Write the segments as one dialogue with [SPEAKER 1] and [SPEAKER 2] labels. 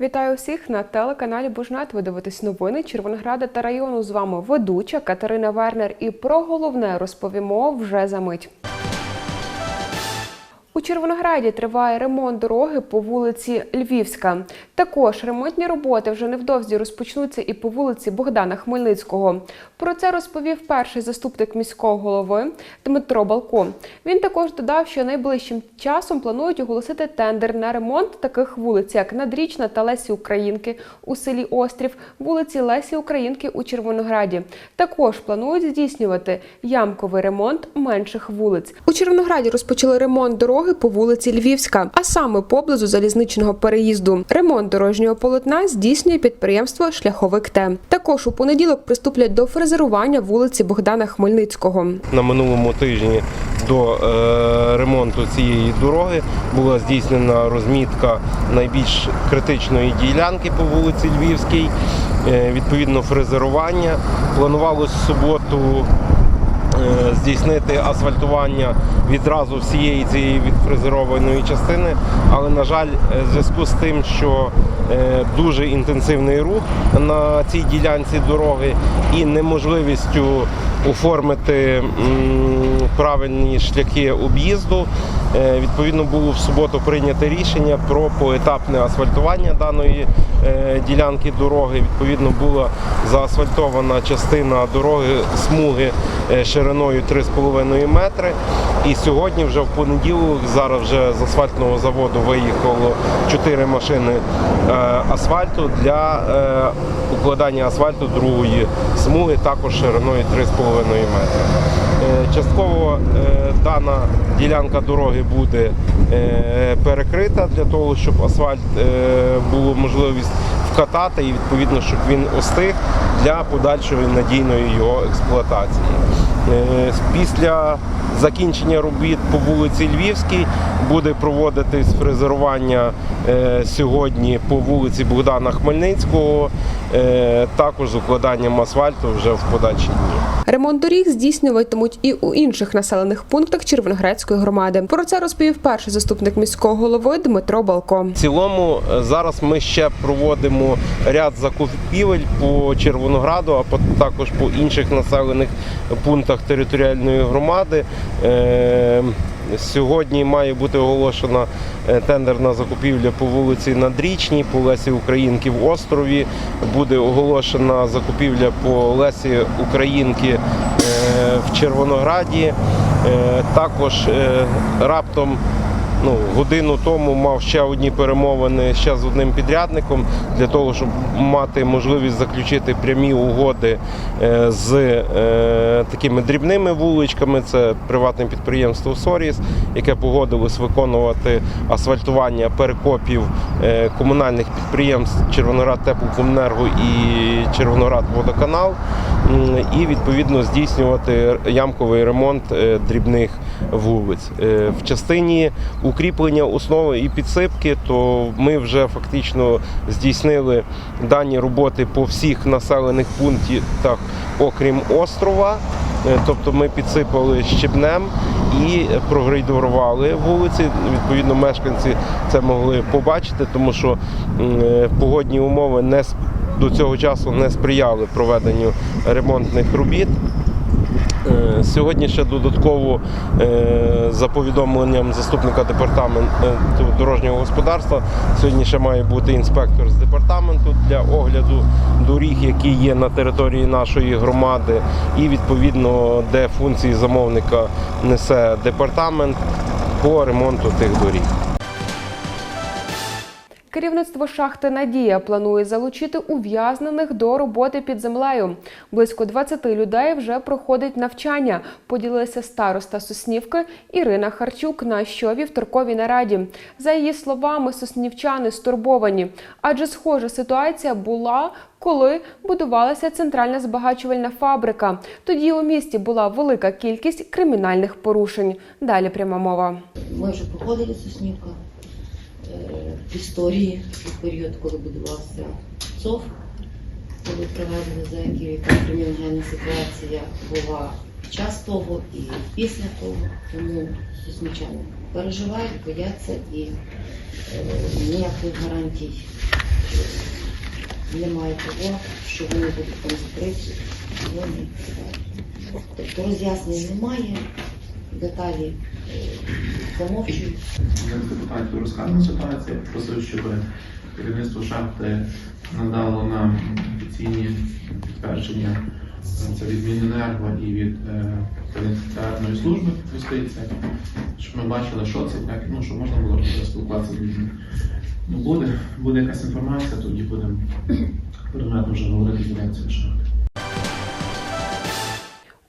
[SPEAKER 1] Вітаю всіх на телеканалі Бужнет. Ви дивитесь новини Червонограда та району. З вами ведуча Катерина Вернер. І про головне розповімо вже за мить. Червонограді триває ремонт дороги по вулиці Львівська. Також ремонтні роботи вже невдовзі розпочнуться і по вулиці Богдана Хмельницького. Про це розповів перший заступник міського голови Дмитро Балко. Він також додав, що найближчим часом планують оголосити тендер на ремонт таких вулиць, як Надрічна та Лесі Українки у селі Острів, вулиці Лесі Українки у Червонограді. Також планують здійснювати ямковий ремонт менших вулиць. У Червонограді розпочали ремонт дороги по вулиці Львівська, а саме поблизу залізничного переїзду. Ремонт дорожнього полотна здійснює підприємство Шляховик Т. Також у понеділок приступлять до фрезерування вулиці Богдана Хмельницького.
[SPEAKER 2] На минулому тижні до е, ремонту цієї дороги була здійснена розмітка найбільш критичної ділянки по вулиці Львівській, е, відповідно фрезерування. Планувалось в суботу здійснити асфальтування відразу всієї цієї відфрезерованої частини, але на жаль, е, в зв'язку з тим, що е, дуже інтенсивний рух на цій ділянці дороги і неможливістю оформити правильні шляхи об'їзду. Е, Відповідно, було в суботу прийнято рішення про поетапне асфальтування даної е, ділянки дороги. Відповідно, була заасфальтована частина дороги смуги е, шириною 3,5 метри. І сьогодні, вже в понеділок, зараз вже з асфальтного заводу виїхало 4 машини асфальту для укладання асфальту другої смуги, також шириною 3,5 метри. Е, Частково е, дана ділянка дороги буде е, перекрита для того, щоб асфальт було можливість вкатати і відповідно, щоб він остиг для подальшої надійної його експлуатації. Після закінчення робіт по вулиці Львівській буде проводитись фрезерування е, сьогодні по вулиці Богдана Хмельницького, е, також з укладанням асфальту вже в подальші дні.
[SPEAKER 1] Ремонт доріг здійснюватимуть і у інших населених пунктах Червоноградської громади. Про це розповів перший заступник міського голови Дмитро Балко.
[SPEAKER 2] В цілому е, зараз ми ще проводимо ряд закупівель по Червонограду, а також по інших населених пунктах територіальної громади. Сьогодні має бути оголошена е, тендерна закупівля по вулиці Надрічній, по Лесі Українки в острові. Буде оголошена закупівля по Лесі Українки е, в Червонограді. Е, Також раптом ну, годину тому мав ще одні перемовини ще з одним підрядником для того, щоб мати можливість заключити прямі угоди е, з е, такими дрібними вуличками. Це приватне підприємство Соріс, яке погодилось виконувати асфальтування перекопів е, комунальних підприємств Червоноград Теплокомунерго і Червоноград Водоканал, і відповідно здійснювати ямковий ремонт дрібних вулиць. В частині укріплення основи і підсипки, то ми вже фактично здійснили дані роботи по всіх населених пунктах, окрім острова. Е, Тобто ми підсипали щебнем і прогрейдерували вулиці. Відповідно, мешканці це могли побачити, тому що е, погодні умови не до цього часу не сприяли проведенню ремонтних робіт. Е, Сьогодні ще додатково е, за повідомленням заступника департаменту дорожнього господарства. Сьогодні ще має бути інспектор з департаменту для огляду доріг, які є на території нашої громади, і відповідно де функції замовника несе департамент по ремонту тих доріг.
[SPEAKER 1] Керівництво шахти Надія планує залучити ув'язнених до роботи під землею. Близько 20 людей вже проходить навчання. Поділилася староста Соснівки Ірина Харчук на щовівторковій нараді. За її словами, соснівчани стурбовані, адже схожа ситуація була. Коли будувалася центральна збагачувальна фабрика, тоді у місті була велика кількість кримінальних порушень. Далі пряма мова.
[SPEAKER 3] Ми вже проходили Соснівка історії у період, коли будувався ЦОВ, коли привезли зеків, яка криміногенна ситуація була під час того і після того. Тому соснічани переживають, бояться і е, ніяких гарантій немає того, що вони будуть там закриті. Тобто роз'яснень немає, деталі е, замовчують.
[SPEAKER 4] Депутатів розказана ситуація, просив, щоб керівництво шахти надало нам офіційні підтвердження це від Міненерго і від е, служби юстиції, щоб ми бачили, що це, як, ну, щоб можна було спілкуватися з людьми. Ну, буде, буде якась інформація, тоді будемо предметно вже говорити з дирекцією шахти.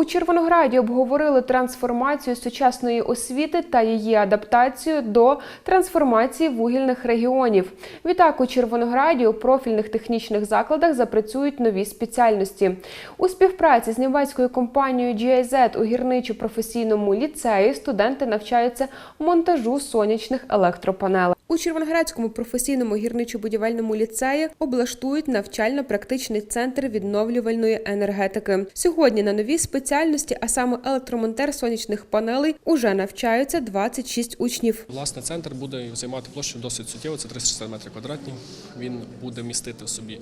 [SPEAKER 1] У Червонограді обговорили трансформацію сучасної освіти та її адаптацію до трансформації вугільних регіонів. Відтак у Червонограді у профільних технічних закладах запрацюють нові спеціальності. У співпраці з німецькою компанією GIZ у гірничо-професійному ліцеї студенти навчаються монтажу сонячних електропанелей. У Червоноградському професійному гірничо-будівельному ліцеї облаштують навчально-практичний центр відновлювальної енергетики. Сьогодні на новій спеціальності, а саме електромонтер сонячних панелей, уже навчаються 26 учнів.
[SPEAKER 5] Власне, центр буде займати площу досить суттєво, це 360 метрів квадратні. Він буде містити в собі е,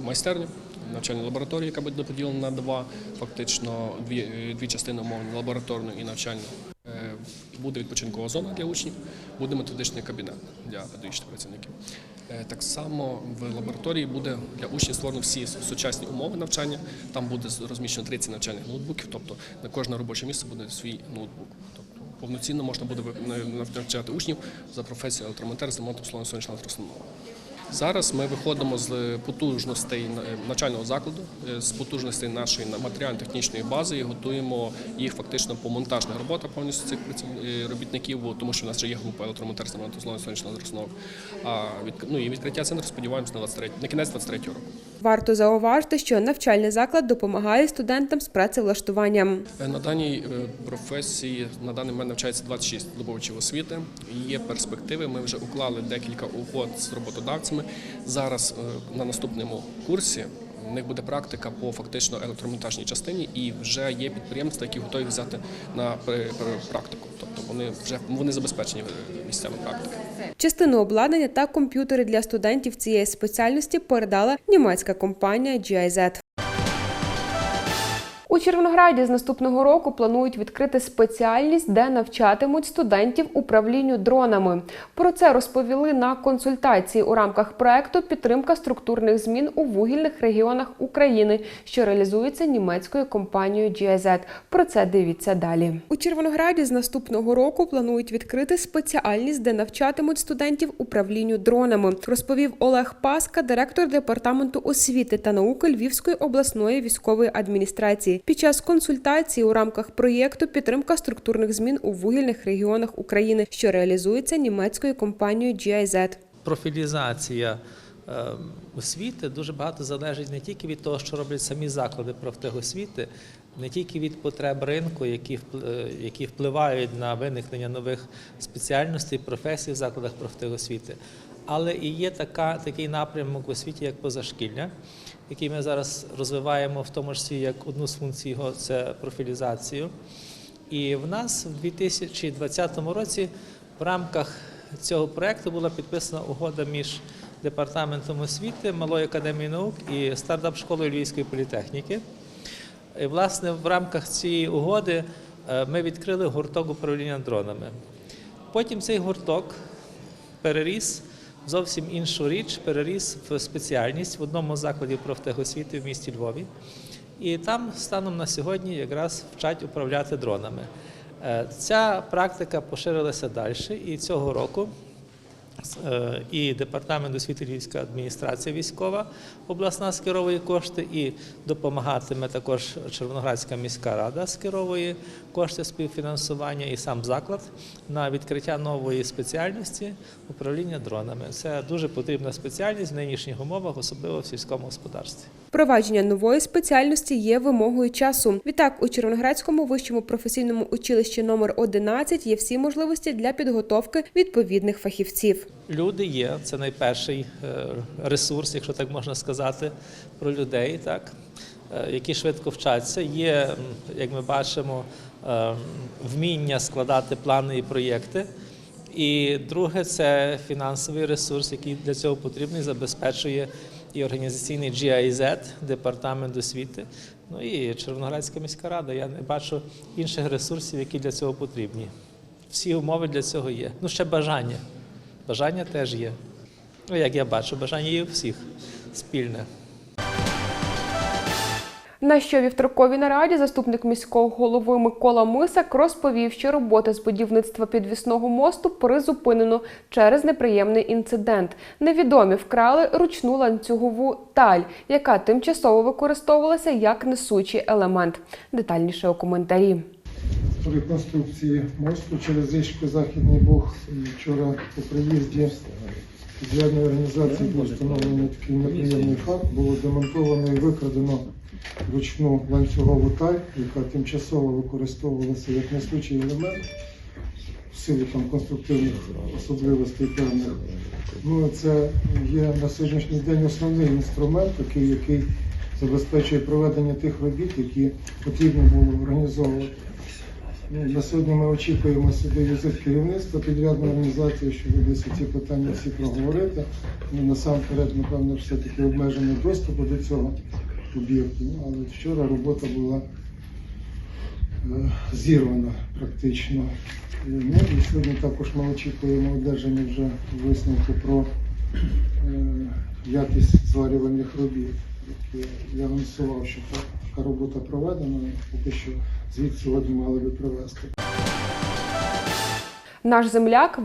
[SPEAKER 5] майстерню, навчальну лабораторію, яка буде поділена на два, фактично дві, е, дві частини умовно, лабораторну і навчальну. Е, Буде відпочинкова зона для учнів, буде методичний кабінет для педагогічних працівників. Е, Так само в лабораторії буде для учнів створено всі сучасні умови навчання. Там буде розміщено 30 навчальних ноутбуків, тобто на кожне робоче місце буде свій ноутбук. Тобто повноцінно можна буде навчати учнів за професією електромонтер з ремонтом слон сонячного електроустановок. Зараз ми виходимо з потужностей е, навчального закладу, е, з потужностей нашої матеріально-технічної бази і готуємо їх фактично по монтажних роботах повністю цих е, робітників, тому що в нас вже є група ремонтом слон сонячного електроустановок. А від, ну, і відкриття центру сподіваємося на 23, на кінець 23 року.
[SPEAKER 1] Варто зауважити, що навчальний заклад допомагає студентам з працевлаштуванням.
[SPEAKER 5] На даній професії на даний момент навчається 26 здобувачів освіти. Є перспективи. Ми вже уклали декілька угод з роботодавцями. Зараз е, на наступному курсі в них буде практика по фактично електромонтажній частині, і вже є підприємства, які готові взяти на пр- пр- практику. Тобто вони вже вони забезпечені е, місцями практики.
[SPEAKER 1] Частину обладнання та комп'ютери для студентів цієї спеціальності передала німецька компанія GIZ. У Червонограді з наступного року планують відкрити спеціальність, де навчатимуть студентів управлінню дронами. Про це розповіли на консультації у рамках проекту Підтримка структурних змін у вугільних регіонах України, що реалізується німецькою компанією GIZ. Про це дивіться далі. У Червонограді з наступного року планують відкрити спеціальність, де навчатимуть студентів управлінню дронами. Розповів Олег Паска, директор департаменту освіти та науки Львівської обласної військової адміністрації. Під час консультації у рамках проєкту Підтримка структурних змін у вугільних регіонах України, що реалізується німецькою компанією GIZ.
[SPEAKER 6] профілізація е, освіти дуже багато залежить не тільки від того, що роблять самі заклади профтехосвіти, не тільки від потреб ринку, які, е, впливають на виникнення нових спеціальностей, професій в закладах профтехосвіти. Але і є така, такий напрямок в освіті, як позашкілля, який ми зараз розвиваємо, в тому числі як одну з функцій його це профілізацію. І в нас в 2020 році в рамках цього проекту була підписана угода між департаментом освіти, Малої академії наук і стартап-школою Львівської політехніки. І, власне, в рамках цієї угоди е, ми відкрили гурток управління дронами. Потім цей гурток переріс зовсім іншу річ, переріс в спеціальність в одному з закладів профтехосвіти в місті Львові. І там станом на сьогодні якраз вчать управляти дронами. Е, Ця практика поширилася далі, і цього року і департамент освіти Львівська адміністрація військова обласна скеровує кошти, і допомагатиме також Червоноградська міська рада скеровує кошти співфінансування і сам заклад на відкриття нової спеціальності управління дронами. Це дуже потрібна спеціальність в нинішніх умовах, особливо в сільському господарстві.
[SPEAKER 1] Впровадження нової спеціальності є вимогою часу. Відтак, у Червоноградському вищому професійному училищі номер 11 є всі можливості для підготовки відповідних фахівців.
[SPEAKER 6] Люди є, це найперший е, ресурс, якщо так можна сказати, про людей, так, е, які швидко вчаться. Є, як ми бачимо, е, вміння складати плани і проєкти. І друге це фінансовий ресурс, який для цього потрібний, забезпечує і організаційний GIZ, департамент освіти. Ну і Червоноградська міська рада. Я не бачу інших ресурсів, які для цього потрібні. Всі умови для цього є. Ну ще бажання. Бажання теж є. Ну, як я бачу, бажання є всіх спільне.
[SPEAKER 1] На щовівторковій нараді заступник міського голови Микола Мисак розповів, що робота з будівництва підвісного мосту призупинено через неприємний інцидент. Невідомі вкрали ручну ланцюгову таль, яка тимчасово використовувалася як несучий елемент. Детальніше у коментарі.
[SPEAKER 7] Реконструкції мосту через річку Західний Буг. І вчора по приїзді підрядної організації був встановлений такий неприємний факт. Було демонтовано і викрадено ручну ланцюгову таль, яка тимчасово використовувалася як несучий елемент в силу там конструктивних особливостей певних. Ну, це є на сьогоднішній день основний інструмент, такий, який забезпечує проведення тих робіт, які потрібно було організовувати. Ну, на сьогодні ми очікуємо сюди візит керівництва підрядної організації, щоб десь ці питання всі проговорити. Ну, насамперед, напевно, все-таки обмежений доступ до цього об'єкту. Ну, але вчора робота була е, зірвана практично. І, Ну, і сьогодні також ми очікуємо одержання вже висновку про е, якість зварювальних робіт. Які я анонсував, що та- така робота проведена, поки що звідси сьогодні мали би привезти.
[SPEAKER 1] Наш земляк.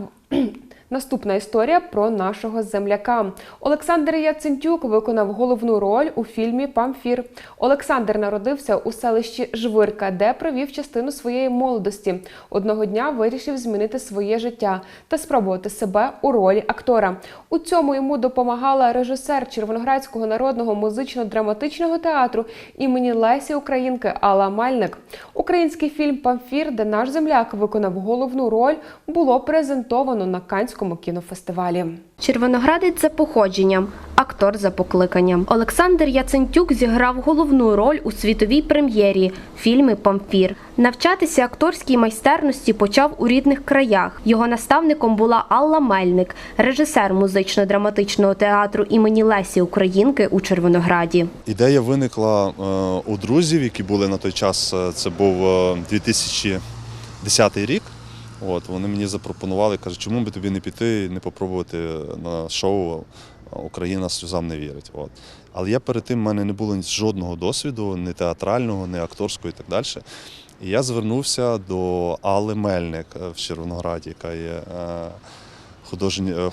[SPEAKER 1] Наступна історія про нашого земляка. Олександр Яцентюк виконав головну роль у фільмі Памфір. Олександр народився у селищі Жвирка, де провів частину своєї молодості. Одного дня вирішив змінити своє життя та спробувати себе у ролі актора. У цьому йому допомагала режисер Червоноградського народного музично-драматичного театру імені Лесі Українки Алла Мальник. Український фільм Памфір, де наш земляк виконав головну роль, було презентовано на Канському кінофестивалі.
[SPEAKER 8] Червоноградець за походженням, актор за покликанням. Олександр Яцентюк зіграв головну роль у світовій прем'єрі фільмі Памфір. Навчатися акторській майстерності почав у рідних краях. Його наставником була Алла Мельник, режисер музично-драматичного театру імені Лесі Українки у Червонограді.
[SPEAKER 9] Ідея виникла е, у друзів, які були на той час. е, Це був е, 2010 рік. От вони мені запропонували, кажуть, чому би тобі не піти, не попробувати на шоу Україна сльозам не вірить. От. Але я перед тим в мене не було жодного досвіду, ні театрального, ні акторського і так далі. І я звернувся до Алли Мельник е, в Червонограді, яка є е, е, художньою,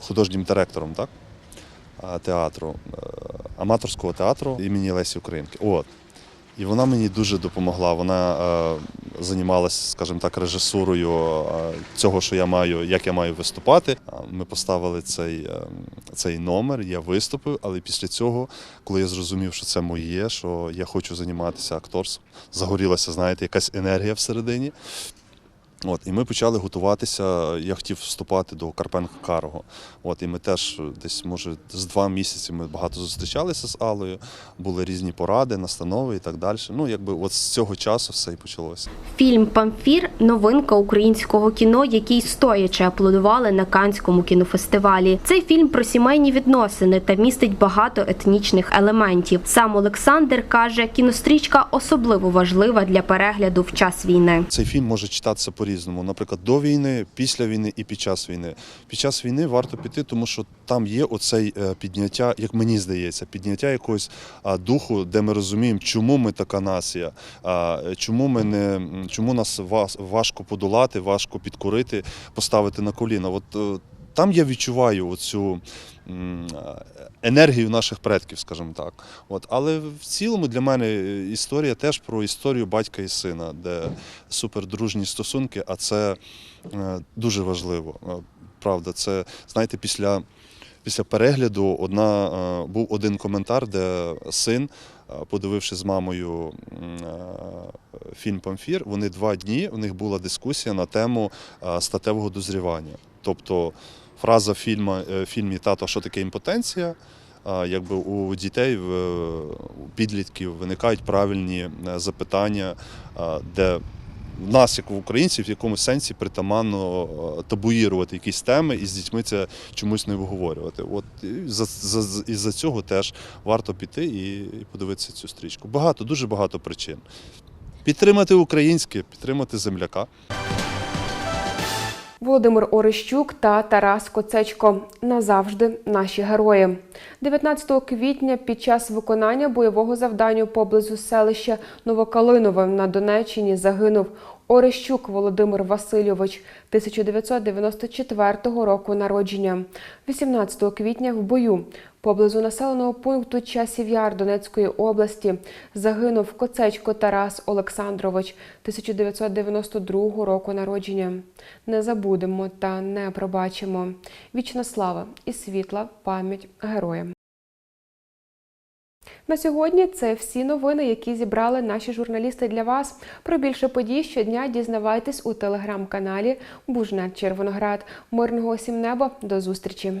[SPEAKER 9] художнім директором, так? театру, аматорського театру імені Лесі Українки. От. І вона мені дуже допомогла. Вона займалася, скажімо так, режисурою е, цього, що я маю, як я маю виступати. Ми поставили цей, е, цей номер, я виступив, але після цього, коли я зрозумів, що це моє, що я хочу займатися акторством, загорілася, знаєте, якась енергія всередині. От, і ми почали готуватися. Я хотів вступати до Карпенка Карого. От, і ми теж десь, може, з два місяці ми багато зустрічалися з Аллою, були різні поради, настанови і так далі. Ну, якби от з цього часу все і почалося.
[SPEAKER 8] Фільм Памфір новинка українського кіно, який стоячи аплодували на Канському кінофестивалі. Цей фільм про сімейні відносини та містить багато етнічних елементів. Сам Олександр каже, кінострічка особливо важлива для перегляду в час війни.
[SPEAKER 9] Цей фільм може читатися по-різному. Наприклад, до війни, після війни і під час війни. Під час війни варто піти, тому що там є оцей е, підняття, як мені здається, підняття якогось духу, де ми розуміємо, чому ми така нація, чому ми не чому нас важко подолати, важко підкорити, поставити на коліна. От е, там я відчуваю оцю енергію наших предків, скажімо так. От, але в цілому для мене історія теж про історію батька і сина, де супердружні стосунки, а це е, дуже важливо. Е, Правда, це знаєте, після. Після перегляду одна, е, був один коментар, де син, е, подививши з мамою е, фільм Памфір, вони два дні у них була дискусія на тему е, статевого дозрівання. Тобто фраза е, фільмі Тато, що таке імпотенція? Якби у дітей, в у підлітків виникають правильні е, запитання, де в нас, як в українців, в якомусь сенсі притаманно е, табуїрувати якісь теми і з дітьми це чомусь не виговорювати. От за, за, і за цього теж варто піти і, і подивитися цю стрічку. Багато, дуже багато причин. Підтримати українське, підтримати земляка.
[SPEAKER 1] Володимир Орещук та Тарас Коцечко назавжди наші герої. 19 квітня під час виконання бойового завдання поблизу селища Новокалинове на Донеччині загинув Орещук Володимир Васильович 1994 року народження. 18 квітня в бою поблизу населеного пункту Часів Яр Донецької області загинув Коцечко Тарас Олександрович 1992 року народження. Не забудемо та не пробачимо. Вічна слава і світла пам'ять героям. На сьогодні це всі новини, які зібрали наші журналісти для вас. Про більше подій щодня дізнавайтесь у телеграм-каналі Бужнет Червоноград. Мирного осім неба. До зустрічі.